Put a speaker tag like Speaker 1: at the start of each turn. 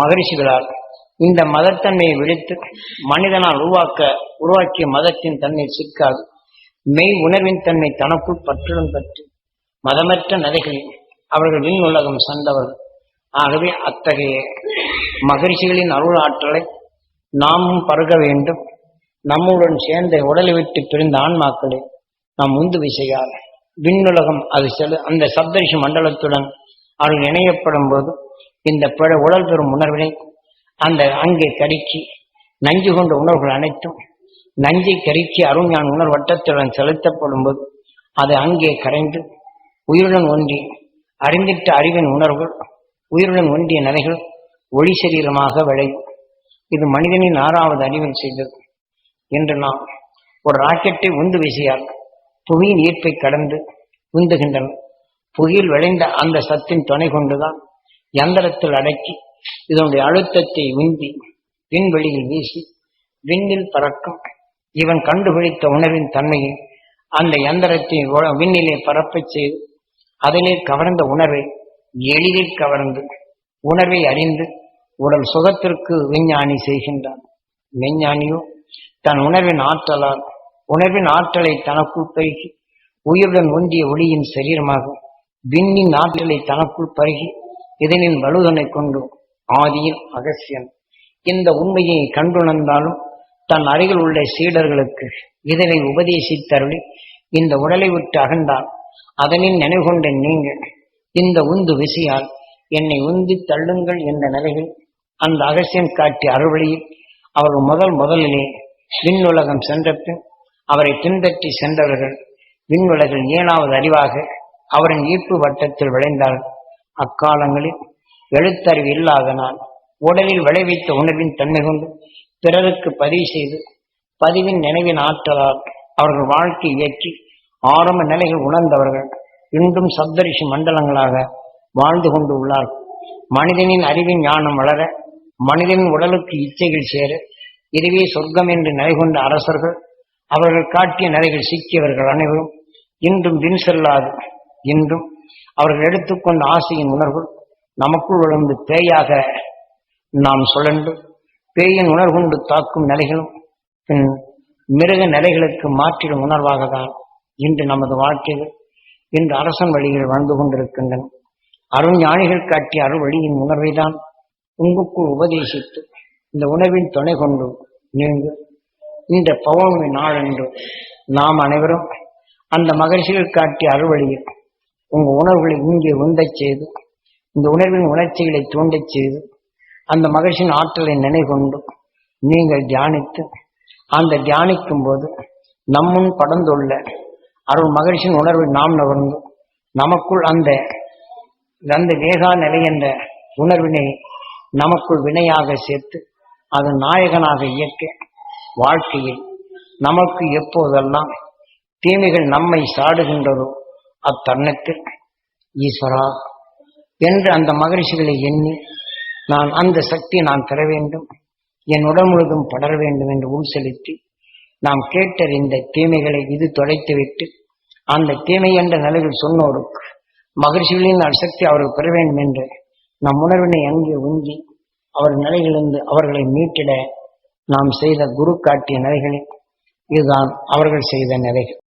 Speaker 1: மகரிஷிகளால் இந்த மதத்தன்மையை விடுத்து மனிதனால் உருவாக்க உருவாக்கிய மதத்தின் தன்மை சிக்காது. மெய் உணர்வின் தன்மை தனக்குள் பற்றுடன் பற்றி. மதமற்ற நதைகளில் அவர்கள் விண் உலகம் சென்றவர்கள் ஆகவே அத்தகைய மகரிஷிகளின் அருள் ஆற்றலை நாமும் பருக வேண்டும். நம்முடன் சேர்ந்த உடலை விட்டு பிரிந்த ஆன்மாக்களை நாம் உந்து விசையால் விண்ணுலகம் அது செலு அந்த சப்தரிஷி மண்டலத்துடன் அவர்கள் இணையப்படும் போது இந்த பிற உடல் பெறும் உணர்வினை அந்த அங்கே கருக்கி நஞ்சு கொண்ட உணர்வுகள் அனைத்தும் நஞ்சை கருக்கி அருஞான உணர் வட்டத்துடன் செலுத்தப்படும் போது அது அங்கே கரைந்து உயிருடன் ஒன்றி அறிந்திட்ட அறிவின் உணர்வுகள் உயிருடன் ஒன்றிய நிலைகள் ஒளி சரீரமாக விளையும். இது மனிதனின் ஆறாவது அறிவில் செய்தது என்று நாம் ஒரு ராக்கெட்டை உந்து விசையால் புவியின் ஈர்ப்பை கடந்து உந்துகின்றன. புவியில் விளைந்த அந்த சத்தின் துணை கொண்டுதான் யந்திரத்தில் அடக்கி இதனுடைய அழுத்தத்தை உந்தி விண்வெளியில் வீசி விண்ணில் பறக்கும். இவன் கண்டுபிடித்த உணர்வின் தன்மையை அந்த யந்திரத்தை விண்ணிலே பரப்பச் செய்து அதிலே கவர்ந்த உணர்வை எளிதில் கவர்ந்து உணர்வை அறிந்து உடல் சுகத்திற்கு விஞ்ஞானி செய்கின்றான். விஞ்ஞானியோ தன் உணர்வின் ஆற்றலால் உணர்வின் ஆற்றலை தனக்குள் பருகி உயிருடன் ஒன்றிய ஒளியின் சரீரமாக விண்ணின் ஆற்றலை தனக்குள் பருகி இதனின் வலுதனை கொண்டு ஆதியில் அகசியன். இந்த உண்மையை கண்டுணர்ந்தாலும் தன் அருகில் உள்ள சீடர்களுக்கு இதனை உபதேசித்தருளி இந்த உடலை விட்டு அகண்டான் அதனின் நினைவு நீங்க இந்த உந்து விசையால் என்னை உந்தி தள்ளுங்கள் என்ற நிலையில் அந்த அகசியன் காட்டிய அறுவழியில் அவர் முதல் முதலிலே விண்ணுலகம் சென்ற பின் அவரை பின்பற்றி சென்றவர்கள் விண்ணுலகில் ஏழாவது அறிவாக அவரின் ஈர்ப்பு வட்டத்தில் விளைந்தால் அக்காலங்களில் எழுத்தறிவு இல்லாதனால் உடலில் விளைவித்த உணர்வின் தன்மை கொண்டு பிறருக்கு பதிவு செய்து பதிவின் நினைவின் ஆற்றலால் அவர்கள் வாழ்க்கை இயற்றி ஆரம்ப நிலைகள் உணர்ந்தவர்கள் இன்றும் சப்தரிஷி மண்டலங்களாக வாழ்ந்து கொண்டு உள்ளார்கள் மனிதனின் அறிவின் ஞானம் வளர மனிதனின் உடலுக்கு இச்சைகள் சேர இதுவே சொர்க்கம் என்று நிலை கொண்ட அரசர்கள் அவர்கள் காட்டிய நிலைகள் சிக்கியவர்கள் அனைவரும் இன்றும் வின் செல்லாது. இன்றும் அவர்கள் எடுத்துக்கொண்ட ஆசையின் உணர்வு நமக்குள் விழுந்து பேயாக நாம் சுழன்று பேயின் உணர்வுண்டு தாக்கும் நிலைகளும் பின் மிருக நிலைகளுக்கு மாற்றிடும் உணர்வாக தான் இன்று நமது வாழ்க்கையில் இன்று அரசன் வழியில் வாழ்ந்து கொண்டிருக்கின்றன. அருஞானிகள் காட்டிய அருள் வழியின் உணர்வை தான் உங்களுக்குள் உபதேசித்து இந்த உணவின் துணை கொண்டு நீங்கள் இந்த பௌர்ணமி நாளன்று நாம் அனைவரும் அந்த மகிழ்ச்சிகள் காட்டிய அறுவழியில் உங்க உணர்வுகளை இங்கே உந்தச் செய்து இந்த உணர்வின் உணர்ச்சிகளை தூண்டச் செய்து அந்த மகிழ்ச்சியின் ஆற்றலை நினைகொண்டு நீங்கள் தியானித்து அந்த தியானிக்கும் போது நம்முன் படர்ந்துள்ள அருள் மகிழ்ச்சியின் உணர்வை நாம் நகர்ந்து நமக்குள் அந்த அந்த வேகா நிலை என்ற உணர்வினை நமக்குள் வினையாக சேர்த்து அது நாயகனாக இயக்க வாழ்க்கையில் நமக்கு எப்போதெல்லாம் தீமைகள் நம்மை சாடுகின்றதோ அத்தன்னுக்கு ஈஸ்வரா என்று அந்த மகரிஷிகளை எண்ணி நான் அந்த சக்தி நான் பெற வேண்டும் என் உடல் முழுதும் படர வேண்டும் என்று உள் செலுத்தி நாம் கேட்டறிந்த தீமைகளை இது தொலைத்துவிட்டு அந்த தீமை என்ற நிலையில் சொன்னோருக்கு மகிழ்ச்சிகளின் சக்தி அவர்கள் பெற வேண்டும் என்று நம் உணர்வினை அங்கே உந்தி அவர் நிலையிலிருந்து அவர்களை மீட்டிட நாம் செய்த குரு காட்டிய நிலைகளில் இதுதான் அவர்கள் செய்த நிலைகள்.